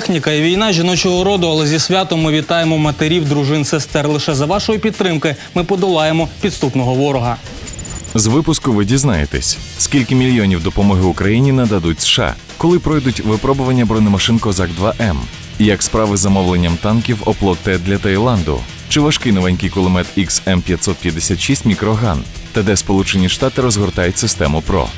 Техніка і війна жіночого роду, але зі святом ми вітаємо матерів, дружин, сестер. Лише за вашої підтримки ми подолаємо підступного ворога. З випуску ви дізнаєтесь, скільки мільйонів допомоги Україні нададуть США, коли пройдуть випробування бронемашин Козак 2 М, як справи з замовленням танків оплот Т для Таїланду, чи важкий новенький кулемет XM556 Мікроган, та де Сполучені Штати розгортають систему ПРО.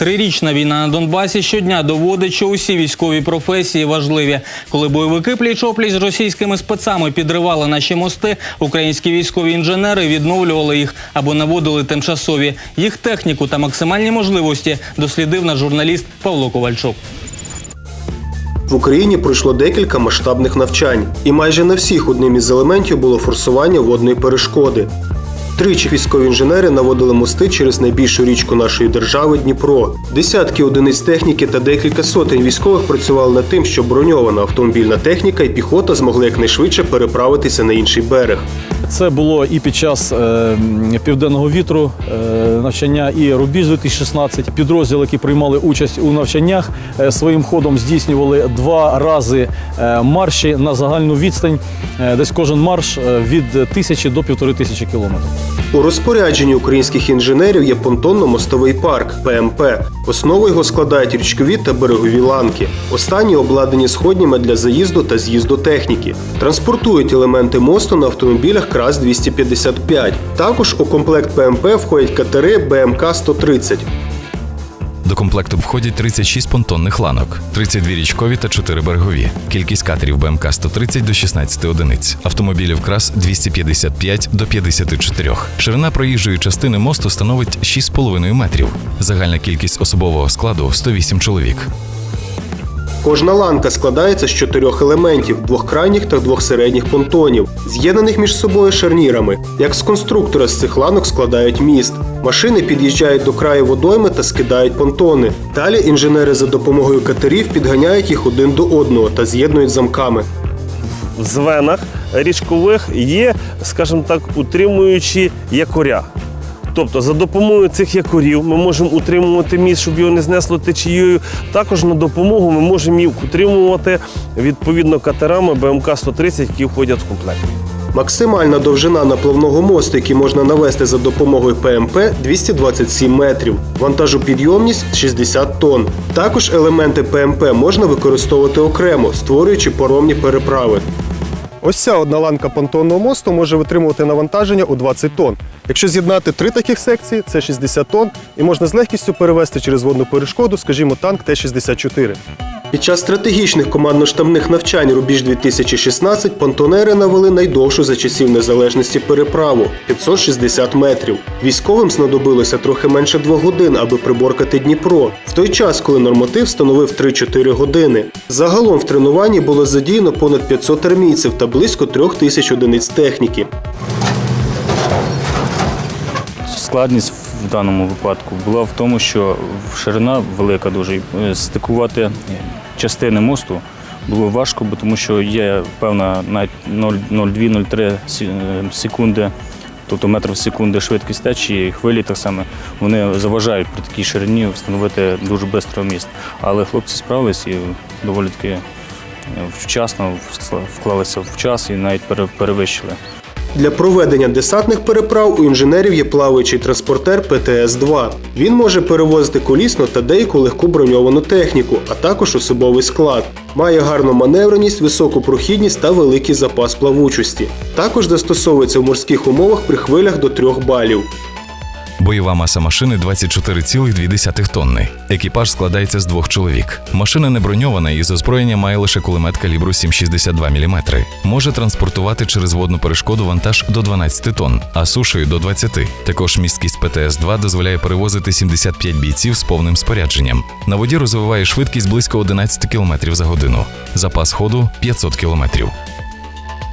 Трирічна війна на Донбасі щодня доводить, що усі військові професії важливі. Коли бойовики пліч-опліч з російськими спецами підривали наші мости, українські військові інженери відновлювали їх або наводили тимчасові. Їх техніку та максимальні можливості дослідив наш журналіст Павло Ковальчук. В Україні пройшло декілька масштабних навчань, і майже на всіх одним із елементів було форсування водної перешкоди. Тричі військові інженери наводили мости через найбільшу річку нашої держави Дніпро. Десятки одиниць техніки та декілька сотень військових працювали над тим, щоб броньована автомобільна техніка і піхота змогли якнайшвидше переправитися на інший берег. Це було і під час е, південного вітру е, навчання, і рубіж 2016. Підрозділи, які приймали участь у навчаннях, е, своїм ходом здійснювали два рази марші на загальну відстань. Десь кожен марш від тисячі до півтори тисячі кілометрів. У розпорядженні українських інженерів є понтонно-мостовий парк ПМП. Основу його складають річкові та берегові ланки. Останні обладнані сходнями для заїзду та з'їзду техніки. Транспортують елементи мосту на автомобілях КРАС 255. Також у комплект ПМП входять катери БМК 130. До комплекту входять 36 понтонних ланок, 32 річкові та 4 берегові. Кількість катерів БМК 130 до 16 одиниць, автомобілів КРАС 255 до 54. Ширина проїжджої частини мосту становить 6,5 метрів. Загальна кількість особового складу 108 чоловік. Кожна ланка складається з чотирьох елементів: двох крайніх та двох середніх понтонів, з'єднаних між собою шарнірами. Як з конструктора з цих ланок складають міст. Машини під'їжджають до краю водойми та скидають понтони. Далі інженери за допомогою катерів підганяють їх один до одного та з'єднують замками. в звенах річкових є, скажімо так, утримуючі якоря. Тобто за допомогою цих якорів ми можемо утримувати міст, щоб його не знесло течією. Також на допомогу ми можемо їх утримувати відповідно катерами БМК 130, які входять в комплект. Максимальна довжина напливного мосту, який можна навести за допомогою ПМП 227 метрів. Вантажопідйомність 60 тонн. Також елементи ПМП можна використовувати окремо, створюючи поромні переправи. Ось ця одна ланка понтонного мосту може витримувати навантаження у 20 тонн. Якщо з'єднати три таких секції, це 60 тонн, і можна з легкістю перевести через водну перешкоду, скажімо, танк Т-64. Під час стратегічних командно-штабних навчань Рубіж 2016 понтонери навели найдовшу за часів незалежності переправу 560 метрів. Військовим знадобилося трохи менше двох годин, аби приборкати Дніпро, в той час, коли норматив становив 3-4 години. Загалом в тренуванні було задіяно понад 500 армійців та близько трьох тисяч одиниць техніки. Складність в даному випадку була в тому, що ширина велика дуже. е, Стикувати частини мосту було важко, бо тому що є певна навіть 0,2-0,3 е, секунди, тобто метр в секунду швидкість течії, хвилі так само, вони заважають при такій ширині встановити дуже швидко міст. Але хлопці справились і доволі таки е, вчасно вклалися в час і навіть перевищили. Для проведення десантних переправ у інженерів є плаваючий транспортер ПТС-2. Він може перевозити колісну та деяку легку броньовану техніку, а також особовий склад. Має гарну маневреність, високу прохідність та великий запас плавучості. Також застосовується в морських умовах при хвилях до 3 балів. Бойова маса машини 24,2 тонни. Екіпаж складається з двох чоловік. Машина не броньована і з озброєння має лише кулемет калібру 7,62 мм. Може транспортувати через водну перешкоду вантаж до 12 тонн, а сушею до 20. Також місткість ПТС-2 дозволяє перевозити 75 бійців з повним спорядженням. На воді розвиває швидкість близько 11 км за годину. Запас ходу 500 км.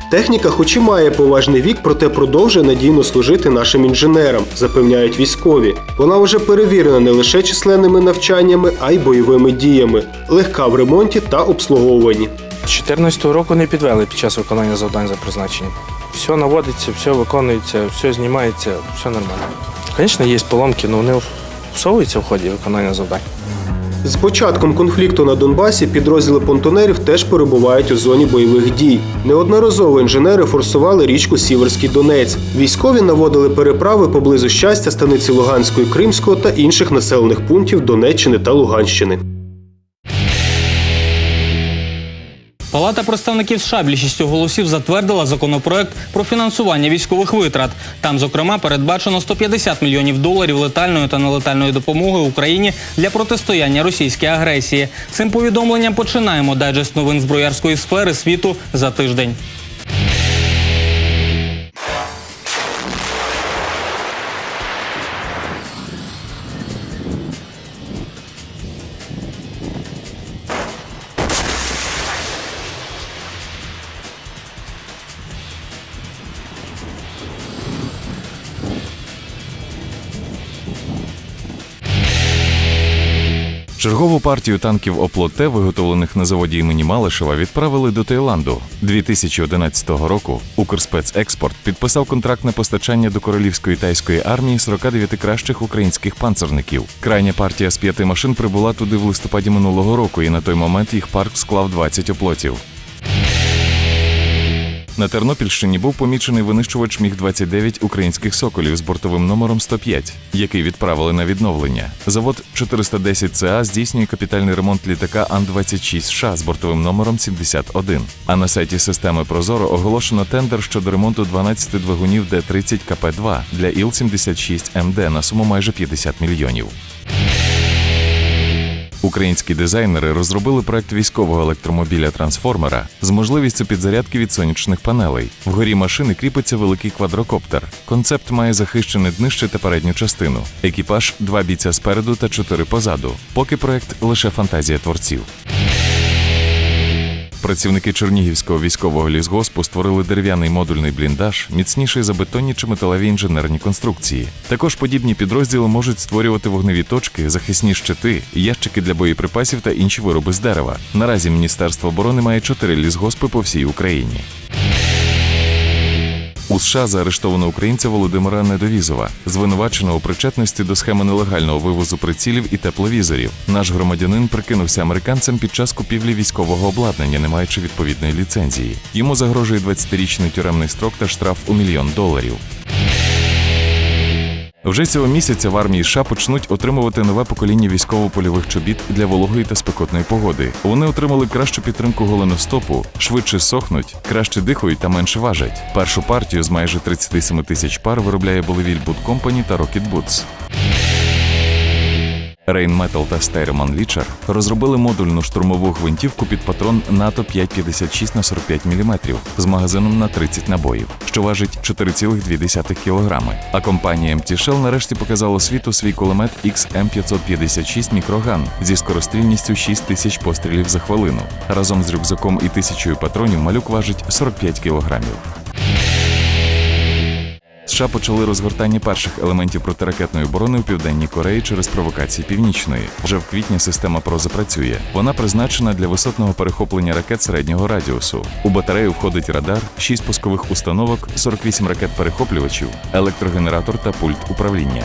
Техніка, хоч і має поважний вік, проте продовжує надійно служити нашим інженерам, запевняють військові. Вона вже перевірена не лише численними навчаннями, а й бойовими діями, легка в ремонті та обслуговуванні. З 2014 року не підвели під час виконання завдань за призначенням. Все наводиться, все виконується, все знімається, все нормально. Звісно, є поломки, але вони всовуються в ході виконання завдань. З початком конфлікту на Донбасі підрозділи понтонерів теж перебувають у зоні бойових дій. Неодноразово інженери форсували річку Сіверський Донець. Військові наводили переправи поблизу щастя станиці Луганської, Кримського та інших населених пунктів Донеччини та Луганщини. Палата представників США більшістю голосів затвердила законопроект про фінансування військових витрат. Там, зокрема, передбачено 150 мільйонів доларів летальної та нелетальної допомоги Україні для протистояння російській агресії. Цим повідомленням починаємо дайджест новин зброярської сфери світу за тиждень. Чергову партію танків Оплоте, виготовлених на заводі імені Малишева, відправили до Таїланду. 2011 року Укрспецекспорт підписав контракт на постачання до королівської тайської армії 49 кращих українських панцерників. Крайня партія з п'яти машин прибула туди в листопаді минулого року, і на той момент їх парк склав 20 оплотів. На Тернопільщині був помічений винищувач Міг-29 українських соколів з бортовим номером 105, який відправили на відновлення. Завод 410 ЦА здійснює капітальний ремонт літака Ан-26 США з бортовим номером 71. А на сайті системи Прозоро оголошено тендер щодо ремонту 12 двигунів Д-30 КП-2 для Іл-76МД на суму майже 50 мільйонів. Українські дизайнери розробили проект військового електромобіля трансформера з можливістю підзарядки від сонячних панелей. Вгорі машини кріпиться великий квадрокоптер. Концепт має захищене днище та передню частину. Екіпаж два бійця спереду та чотири позаду. Поки проект лише фантазія творців. Працівники Чернігівського військового лісгоспу створили дерев'яний модульний бліндаж, міцніший за бетонні чи металеві інженерні конструкції. Також подібні підрозділи можуть створювати вогневі точки, захисні щити, ящики для боєприпасів та інші вироби з дерева. Наразі Міністерство оборони має чотири лісгоспи по всій Україні. У США заарештовано українця Володимира Недовізова, звинувачено у причетності до схеми нелегального вивозу прицілів і тепловізорів. Наш громадянин прикинувся американцем під час купівлі військового обладнання, не маючи відповідної ліцензії. Йому загрожує 20-річний тюремний строк та штраф у мільйон доларів. Вже цього місяця в армії США почнуть отримувати нове покоління військово-польових чобіт для вологої та спекотної погоди. Вони отримали кращу підтримку голеностопу, швидше сохнуть, краще дихають та менше важать. Першу партію з майже 37 тисяч пар виробляє Болевіль Boot Company та Rocket Boots. Metal та Steirman Leacher розробили модульну штурмову гвинтівку під патрон НАТО 5,56 на 45 мм з магазином на 30 набоїв, що важить 4,2 кг. А компанія MT Shell нарешті показала світу свій кулемет XM556 мікроган зі скорострільністю 6 тисяч пострілів за хвилину. Разом з рюкзаком і тисячою патронів малюк важить 45 кілограмів. США почали розгортання перших елементів протиракетної оборони у південній Кореї через провокації північної. Вже в квітні система ПРО запрацює. Вона призначена для висотного перехоплення ракет середнього радіусу. У батарею входить радар, 6 пускових установок, 48 ракет перехоплювачів, електрогенератор та пульт управління.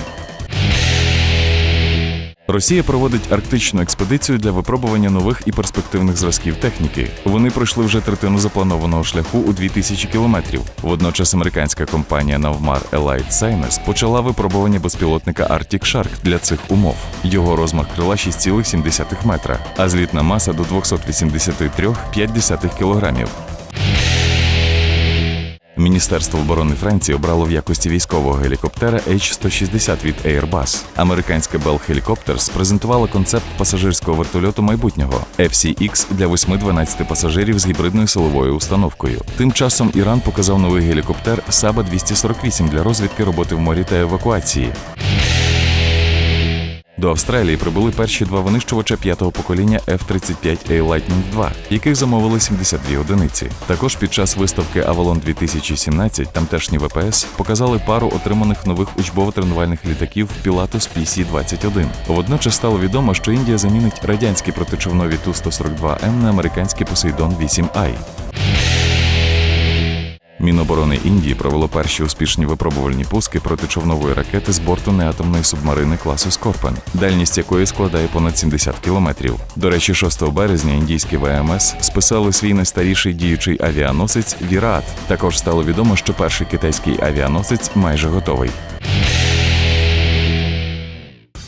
Росія проводить арктичну експедицію для випробування нових і перспективних зразків техніки. Вони пройшли вже третину запланованого шляху у 2000 кілометрів. Водночас американська компанія Navmar Allied Science почала випробування безпілотника Arctic Shark для цих умов. Його розмах крила 6,7 метра, а злітна маса до 283,5 кілограмів. Міністерство оборони Франції обрало в якості військового гелікоптера H-160 від Airbus. Американська Bell Helicopters презентувала концепт пасажирського вертольоту майбутнього FCX для 8-12 пасажирів з гібридною силовою установкою. Тим часом Іран показав новий гелікоптер Саба 248 для розвідки роботи в морі та евакуації. До Австралії прибули перші два винищувача п'ятого покоління F-35A Lightning 2, яких замовили 72 одиниці. Також під час виставки Avalon 2017 тамтешні ВПС показали пару отриманих нових учбово-тренувальних літаків Pilatus PC-21. Водночас стало відомо, що Індія замінить радянські протичовнові Ту-142М на американський Poseidon 8i. Міноборони Індії провело перші успішні випробувальні пуски протичовнової ракети з борту неатомної субмарини класу Скорпен, дальність якої складає понад 70 кілометрів. До речі, 6 березня індійські ВМС списали свій найстаріший діючий авіаносець Віраат. Також стало відомо, що перший китайський авіаносець майже готовий.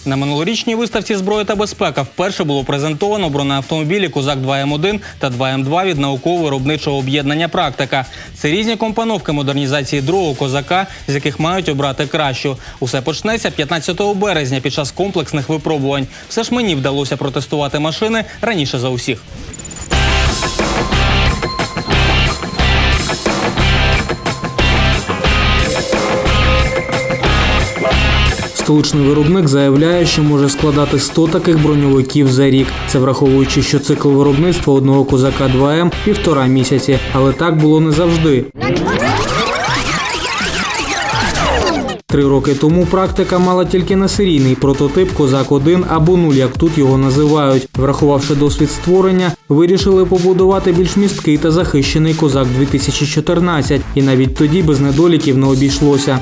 На минулорічній виставці зброя та безпека вперше було презентовано бронеавтомобілі Козак 2М1 та 2М2 від науково-виробничого об'єднання Практика. Це різні компоновки модернізації другого козака, з яких мають обрати кращу. Усе почнеться 15 березня під час комплексних випробувань. Все ж мені вдалося протестувати машини раніше за усіх. Столичний виробник заявляє, що може складати 100 таких броньовиків за рік. Це враховуючи, що цикл виробництва одного козака 2М півтора місяці. Але так було не завжди. Три роки тому практика мала тільки на серійний прототип Козак 1 або 0, як тут його називають. Врахувавши досвід створення, вирішили побудувати більш місткий та захищений Козак 2014. І навіть тоді без недоліків не обійшлося.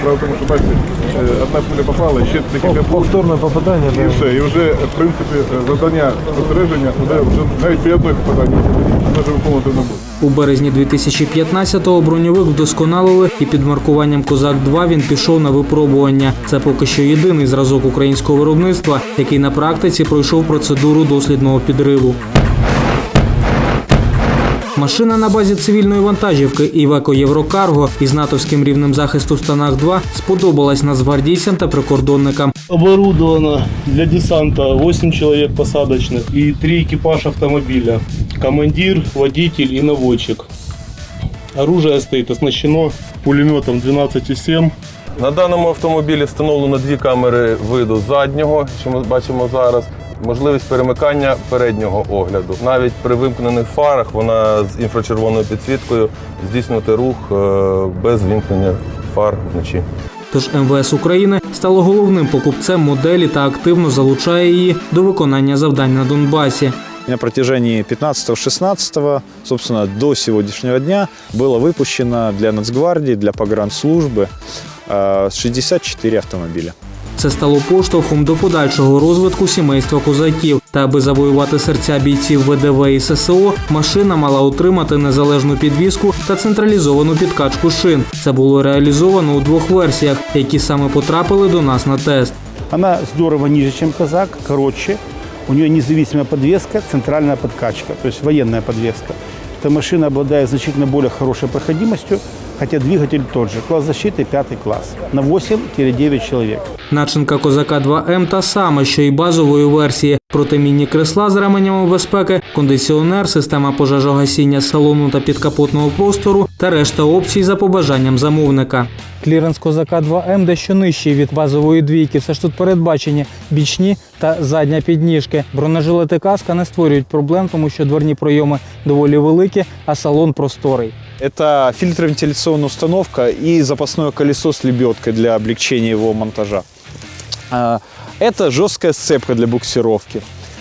Справа в тому, що бачите, е, одна пуля попала, ще декілька повторне попадання. І все. І вже, в принципі, е, завдання спостереження вже, вже навіть при одної попаданні може виконувати не буде. У березні 2015-го броньовик вдосконалили і під маркуванням Козак 2 він пішов на випробування. Це поки що єдиний зразок українського виробництва, який на практиці пройшов процедуру дослідного підриву. Машина на базі цивільної вантажівки Івеко Єврокарго із натовським рівнем захисту станах 2 сподобалась нацгвардійцям та прикордонникам. Оборудовано для десанта 8 человек посадочных и 3 экипаж автомобиля. Командир, водитель и наводчик. Оружие стоит оснащено пулеметом 12,7. На даному автомобілі встановлено дві камери виду заднього, що ми бачимо зараз Можливість перемикання переднього огляду. Навіть при вимкнених фарах вона з інфрачервоною підсвіткою здійснювати рух е, без вімкнення фар вночі. Тож МВС України стало головним покупцем моделі та активно залучає її до виконання завдань на Донбасі. На протяжении 15-16, собственно, до сегодняшнего дня было выпущено для Нацгвардии, для погранслужбы э, 64 автомобиля. Це стало поштовхом до подальшого розвитку сімейства козаків. Та аби завоювати серця бійців ВДВ і ССО, машина мала отримати незалежну підвіску та централізовану підкачку шин. Це було реалізовано у двох версіях, які саме потрапили до нас на тест. Она здорово ниже, чем казак, короче. У нее независимая подвеска, центральная подкачка, то есть военная. Эта машина обладает значительно более хорошей проходимостью, хотя двигатель тот же. Класс защиты пятый класс. На 8-9 человек. Начинка козака 2М та сама, що й базової версії. Протимінні кресла з ременями безпеки, кондиціонер, система пожежогасіння салону та підкапотного простору та решта опцій за побажанням замовника. Кліренс козака 2М дещо нижчий від базової двійки. Все ж тут передбачені бічні та задня підніжки. Бронежилети каска не створюють проблем, тому що дверні пройоми доволі великі, а салон просторий. Это фильтровентиляционная установка и запасное колесо с лебедкой для облегчения его монтажа. Это жесткая сцепка для буксировки.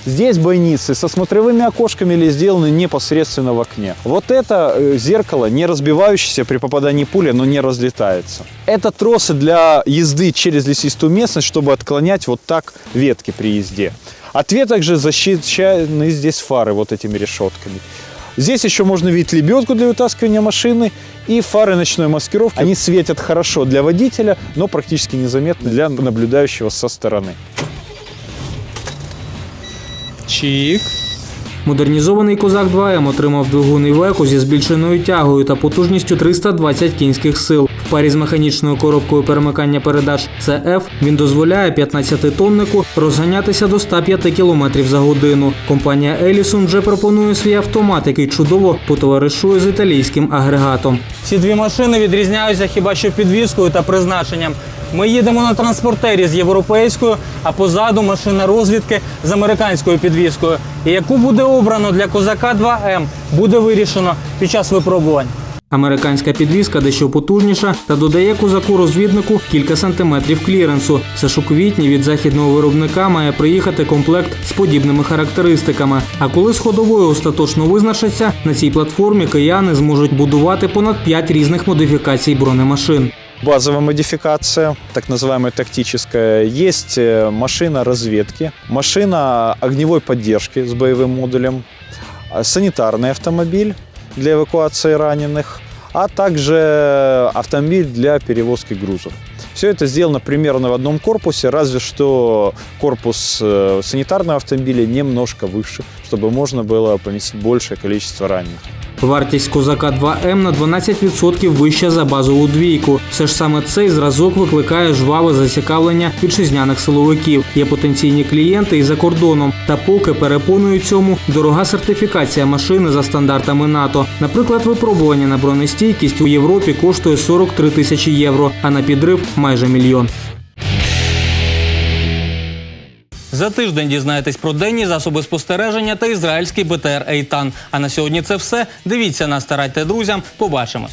Здесь бойницы со смотровыми окошками или сделаны непосредственно в окне. Вот это э, зеркало, не разбивающееся при попадании пули, но не разлетается. Это тросы для езды через лесистую местность, чтобы отклонять вот так ветки при езде. От веток же защищены здесь фары вот этими решетками. Здесь еще можно видеть лебедку для вытаскивания машины и фары ночной маскировки. Они светят хорошо для водителя, но практически незаметны для наблюдающего со стороны. Чік. Модернізований козак 2М отримав двигун Івеко зі збільшеною тягою та потужністю 320 кінських сил. В парі з механічною коробкою перемикання передач CF він дозволяє 15-тоннику розганятися до 105 км за годину. Компанія Елісон вже пропонує свій автомат, який чудово потоваришує з італійським агрегатом. Ці дві машини відрізняються хіба що підвіскою та призначенням. Ми їдемо на транспортері з європейською, а позаду машина розвідки з американською підвіскою. І яку буде обрано для козака 2М, буде вирішено під час випробувань. Американська підвізка дещо потужніша та додає козаку розвіднику кілька сантиметрів кліренсу. Все ж у квітні від західного виробника має приїхати комплект з подібними характеристиками. А коли з ходовою остаточно визначаться, на цій платформі кияни зможуть будувати понад 5 різних модифікацій бронемашин. Базовая модификация, так называемая тактическая, есть э, машина разведки, машина огневой поддержки с боевым модулем, а, санитарный автомобиль для эвакуации раненых, а также автомобиль для перевозки грузов. Все это сделано примерно в одном корпусе, разве что корпус э, санитарного автомобиля немножко выше, чтобы можно было поместить большее количество раненых. Вартість козака 2М на 12% вища за базову двійку. Все ж саме цей зразок викликає жваве зацікавлення вітчизняних силовиків. Є потенційні клієнти і за кордоном. Та поки перепонують цьому дорога сертифікація машини за стандартами НАТО. Наприклад, випробування на бронестійкість у Європі коштує 43 тисячі євро, а на підрив майже мільйон. За тиждень дізнаєтесь про денні засоби спостереження та ізраїльський БТР Ейтан. А на сьогодні це все. Дивіться нас старайте друзям. Побачимось.